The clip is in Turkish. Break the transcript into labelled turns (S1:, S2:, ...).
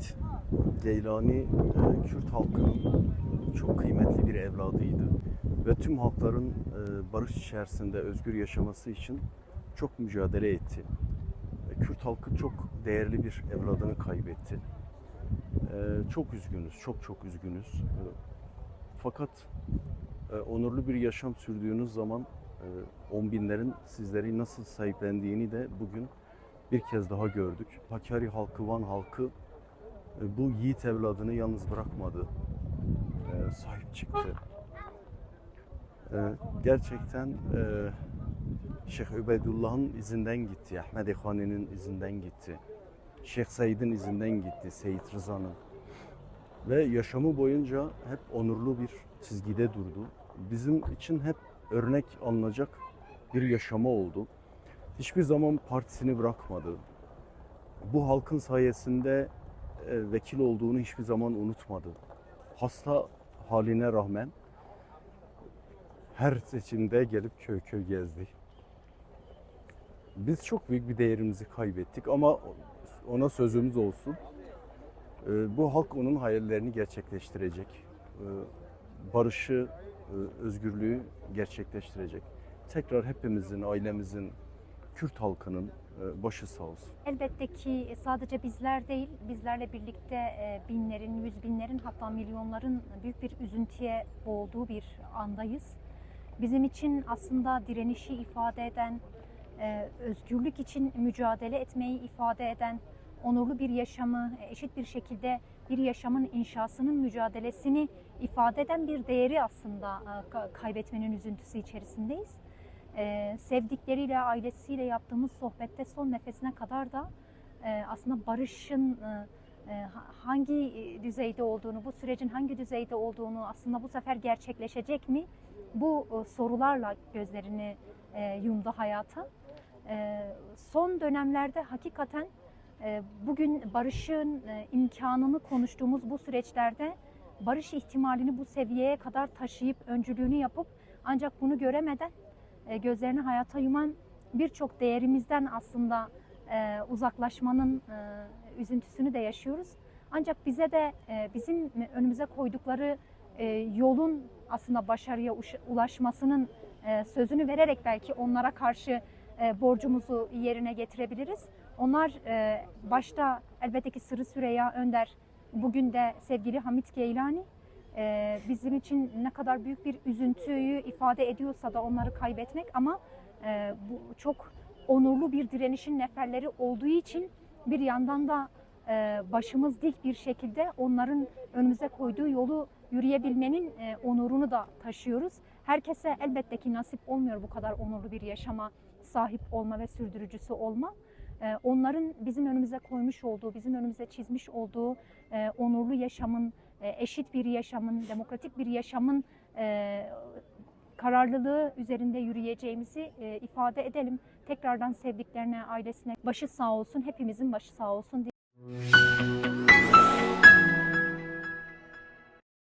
S1: Yiğit Geylani e, Kürt halkının çok kıymetli bir evladıydı ve tüm halkların e, barış içerisinde özgür yaşaması için çok mücadele etti. E, Kürt halkı çok değerli bir evladını kaybetti. Çok üzgünüz, çok çok üzgünüz. Fakat onurlu bir yaşam sürdüğünüz zaman on binlerin sizleri nasıl sahiplendiğini de bugün bir kez daha gördük. Hakkari halkı, Van halkı bu yiğit evladını yalnız bırakmadı. E, sahip çıktı. E, gerçekten e, Şeyh Übeydullah'ın izinden gitti. Ahmet Khani'nin izinden gitti. Şeyh Said'in izinden gitti. Seyit Rıza'nın. Ve yaşamı boyunca hep onurlu bir çizgide durdu. Bizim için hep örnek alınacak bir yaşama oldu. Hiçbir zaman partisini bırakmadı. Bu halkın sayesinde e, vekil olduğunu hiçbir zaman unutmadı. Hasta haline rağmen her seçimde gelip köy köy gezdi. Biz çok büyük bir değerimizi kaybettik ama ona sözümüz olsun. E, Bu halk onun hayallerini gerçekleştirecek. E, Barışı, e, özgürlüğü gerçekleştirecek. Tekrar hepimizin, ailemizin, Kürt halkının e, başı sağ olsun.
S2: Elbette ki sadece bizler değil, bizlerle birlikte e, binlerin, yüz binlerin hatta milyonların büyük bir üzüntüye boğulduğu bir andayız. Bizim için aslında direnişi ifade eden, e, özgürlük için mücadele etmeyi ifade eden, onurlu bir yaşamı, e, eşit bir şekilde bir yaşamın inşasının mücadelesini ifade eden bir değeri aslında e, ka- kaybetmenin üzüntüsü içerisindeyiz. Ee, sevdikleriyle, ailesiyle yaptığımız sohbette son nefesine kadar da e, aslında barışın e, e, ha- hangi e, düzeyde olduğunu, bu sürecin hangi düzeyde olduğunu aslında bu sefer gerçekleşecek mi? Bu e, sorularla gözlerini e, yumdu hayata. E, son dönemlerde hakikaten e, bugün barışın e, imkanını konuştuğumuz bu süreçlerde barış ihtimalini bu seviyeye kadar taşıyıp öncülüğünü yapıp ancak bunu göremeden e, gözlerini hayata yuman birçok değerimizden aslında e, uzaklaşmanın e, üzüntüsünü de yaşıyoruz. Ancak bize de e, bizim önümüze koydukları e, yolun aslında başarıya ulaşmasının e, sözünü vererek belki onlara karşı e, borcumuzu yerine getirebiliriz. Onlar e, başta elbette ki Sırrı Süreyya Önder, bugün de sevgili Hamit Geylani e, bizim için ne kadar büyük bir üzüntüyü ifade ediyorsa da onları kaybetmek ama e, bu çok onurlu bir direnişin neferleri olduğu için bir yandan da e, başımız dik bir şekilde onların önümüze koyduğu yolu yürüyebilmenin e, onurunu da taşıyoruz. Herkese elbette ki nasip olmuyor bu kadar onurlu bir yaşama sahip olma ve sürdürücüsü olma. E, onların bizim önümüze koymuş olduğu, bizim önümüze çizmiş olduğu e, onurlu yaşamın, e, eşit bir yaşamın, demokratik bir yaşamın e, kararlılığı üzerinde yürüyeceğimizi ifade edelim. Tekrardan sevdiklerine, ailesine başı sağ olsun, hepimizin başı sağ olsun.